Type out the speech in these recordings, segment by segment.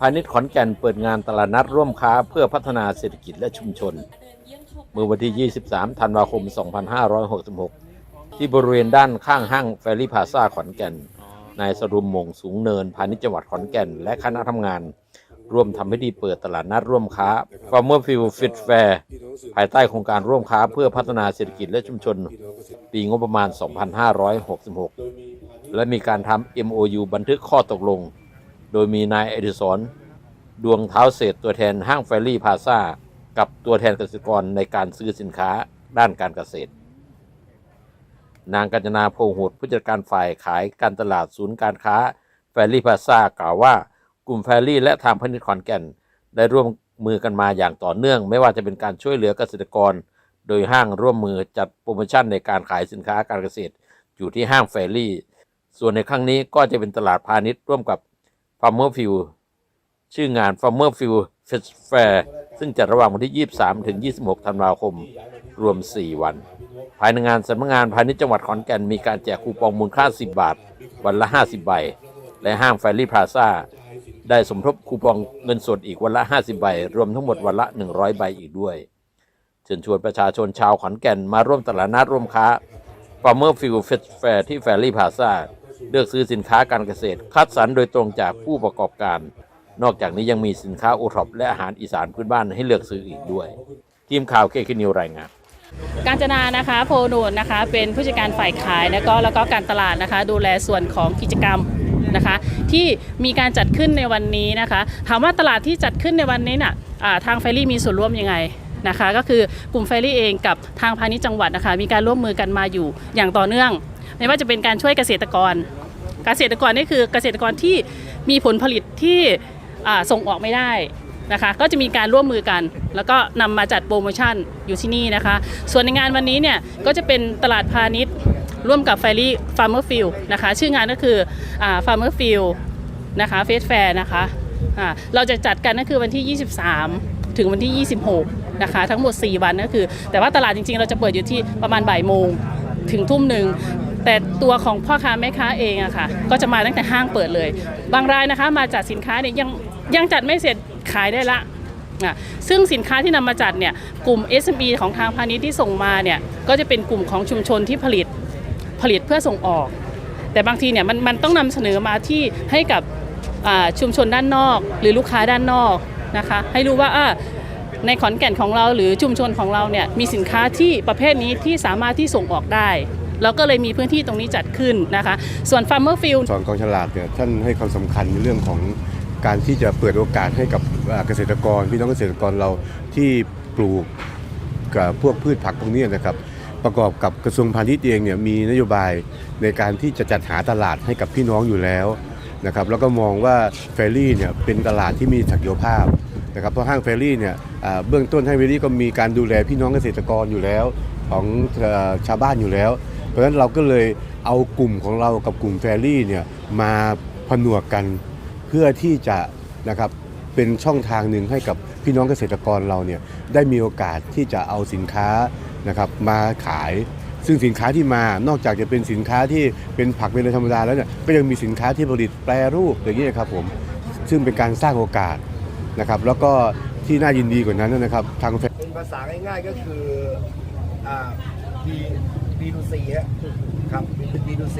พาณิชย์ขอนแก่นเปิดงานตลาดนัดร่วมค้าเพื่อพัฒนาเศรษฐกิจและชุมชน เมื่อวันที่ 23 ธันวาคม 2566 ที่บริเวณด้านข้างห้างแฟรี่พาซาขอนแก่น นายสรุมมงสูงเนินพาณิชย์จังหวัดขอนแก่น และคณะทำงาน ร่วมทำพิธีเปิดตลาดนัดร่วมค้า Farmer Field Fit Fair ภายใต้โครงการร่วมค้าเพื่อพัฒนาเศรษฐกิจและชุมชน ปีงบประมาณ 2566 และมีการทำ MOU บันทึกข้อตกลง โดยมีนายเอดิสอนดวงเท้าเศษตัวแทนห้างแฟรี่พาซากับตัวแทนเกษตรกรในการซื้อสินค้าด้านการเกษตร นางกัญจนาโพหุดผู้จัดการฝ่ายขายการตลาดศูนย์การค้าแฟรี่พาซากล่าวว่ากลุ่มแฟรี่และทางพาณิชขอนแก่น ได้ร่วมมือกันมาอย่างต่อเนื่อง ไม่ว่าจะเป็นการช่วยเหลือเกษตรกร โดยห้างร่วมมือจัดโปรโมชั่นในการขายสินค้าการเกษตร อยู่ที่ห้างแฟรี่ ส่วนในครั้งนี้ก็จะเป็นตลาดพาณิชย์ร่วมกับ Farmer Field ชื่องาน Farmer Field Fest Fair ซึ่งจัดระหว่างวันที่ 23 ถึง 26 ธันวาคม รวม 4 วัน ภายในงานสำนักงานพาณิชย์จังหวัดขอนแก่น มีการแจกคูปองมูลค่า 10 บาท วันละ 50 ใบ และห้างแฟรี่พลาซ่าได้สมทบคูปองเงินสดอีกวันละ 50 ใบ รวมทั้งหมดวันละ 100 ใบอีกด้วย เชิญชวนประชาชนชาวขอนแก่นมาร่วมตลาดนัดร่วมค้า Farmer Field Fest Fair ที่แฟรี่พลาซ่า เลือกซื้อสินค้าการเกษตร คัดสรรโดยตรงจากผู้ประกอบการ นอกจากนี้ยังมีสินค้าโอท็อปและอาหารอีสานพื้นบ้านให้เลือกซื้ออีกด้วย ทีมข่าวเคคินิวรายงานการจนานะคะโพนูนนะคะ เป็นผู้จัดการฝ่ายขายแล้วก็แล้วก็การตลาดนะคะ ดูแลส่วนของกิจกรรมนะคะ ที่มีการจัดขึ้นในวันนี้นะคะ ถามว่าตลาดที่จัดขึ้นในวันนี้น่ะอ่าทางเฟรี่มีส่วนร่วมยังไงนะคะ ก็คือกลุ่มเฟรรี่เองกับทางพาณิชย์จังหวัดนะคะ มีการร่วมมือกันมาอยู่อย่างต่อเนื่อง ไม่ว่าจะเป็นการช่วยเกษตรกร เกษตรกรนี่คือเกษตรกรที่มีผลผลิตที่ส่งออกไม่ได้นะคะก็จะมีการร่วมมือกัน แล้วก็นำมาจัดโปรโมชั่นอยู่ที่นี่นะคะ ส่วนในงานวันนี้เนี่ยก็จะเป็นตลาดพาณิชย์ ร่วมกับไฟรี่ฟาร์มเมอร์ฟิลนะคะ ชื่องานก็คือฟาร์มเมอร์ฟิลนะคะเฟสแฟร์นะคะอ่าเราจะจัดกันก็คือวันที่ 23 ถึงวันที่ 26 นะคะ ทั้งหมด 4 วันก็คือ แต่ว่าตลาดจริงๆ เราจะเปิดอยู่ที่ประมาณบ่ายโมงถึงทุ่มหนึ่ง แต่ตัวของพ่อค้าแม่ค้าเองอะค่ะ ก็จะมาตั้งแต่ห้างเปิดเลย บางรายนะคะมาจัดสินค้าเนี่ยยังยังจัดไม่เสร็จขายได้ละอะซึ่งสินค้าที่นำมาจัดเนี่ยกลุ่ม SME ของทางพาณิชย์ที่ส่งมาเนี่ยก็จะเป็นกลุ่มของชุมชนที่ผลิตผลิตเพื่อส่งออก แต่บางทีเนี่ยมันมันต้องนำเสนอมาที่ให้กับอ่าชุมชนด้านนอก หรือลูกค้าด้านนอกนะคะให้รู้ว่าอ่าในขอนแก่นของเราหรือชุมชนของเราเนี่ยมีสินค้าที่ประเภทนี้ที่สามารถที่ส่งออกได้ เราก็เลยมีพื้นที่ตรงนี้จัดขึ้นนะคะ ส่วน Farmer Field สอนกองฉลาดเนี่ยท่านให้ความสำคัญในเรื่องของการที่จะเปิดโอกาสให้กับเกษตรกรพี่น้องเกษตรกรเราที่ปลูกกับพวกพืชผักพวกนี้นะครับ ประกอบกับกระทรวงพาณิชย์เองเนี่ยมีนโยบายในการที่จะจัดหาตลาดให้กับพี่น้องอยู่แล้วนะครับแล้วก็มองว่าเฟรรี่เนี่ยเป็นตลาดที่มีศักยภาพนะครับเพราะห้างเฟรรี่เนี่ยเบื้องต้นห้างเฟรรี่ก็มีการดูแลพี่น้องเกษตรกรอยู่แล้วของชาวบ้านอยู่แล้ว ราะฉะนั้นเราก็เลยเอากลุ่มของเรากับกลุ่มแฟรี่เนี่ยมาผนวกกันเพื่อที่จะนะครับเป็นช่องทางหนึ่งให้กับพี่น้องเกษตรกรเราเนี่ยได้มีโอกาสที่จะเอาสินค้านะครับมาขาย ซึ่งสินค้าที่มานอกจากจะเป็นสินค้าที่เป็นผักเป็นอะไรธรรมดาแล้วเนี่ยก็ยังมีสินค้าที่ผลิตแปรรูปอย่างนี้ครับผมซึ่งเป็นการสร้างโอกาสนะครับแล้วก็ที่น่ายินดีกว่านั้นนะครับทางเป็นภาษาง่ายๆก็คืออ่า B B to C ฮะครับเป็น B to C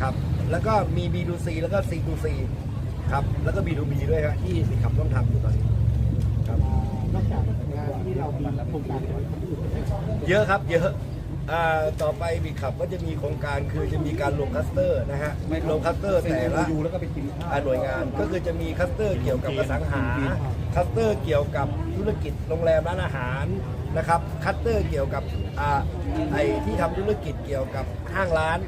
ครับ แล้วก็มี B to C แล้วก็ C to C ครับ แล้วก็ B to B ด้วยครับที่สิขับต้องทำอยู่ตอนนี้ครับนอกจากงานที่เรามีโครงการเยอะครับ เยอะอ่า ต่อไปบีขับก็จะมีโครงการคือจะมีการลงคัสเตอร์นะฮะลงคัสเตอร์แต่ละอ่าหน่วยงานก็คือจะมีคัสเตอร์เกี่ยวกับอสังหาคัสเตอร์เกี่ยวกับธุรกิจโรงแรมร้านอาหารนะครับคัสเตอร์เกี่ยวกับอ่าไอที่ทำธุรกิจเกี่ยวกับห้างร้าน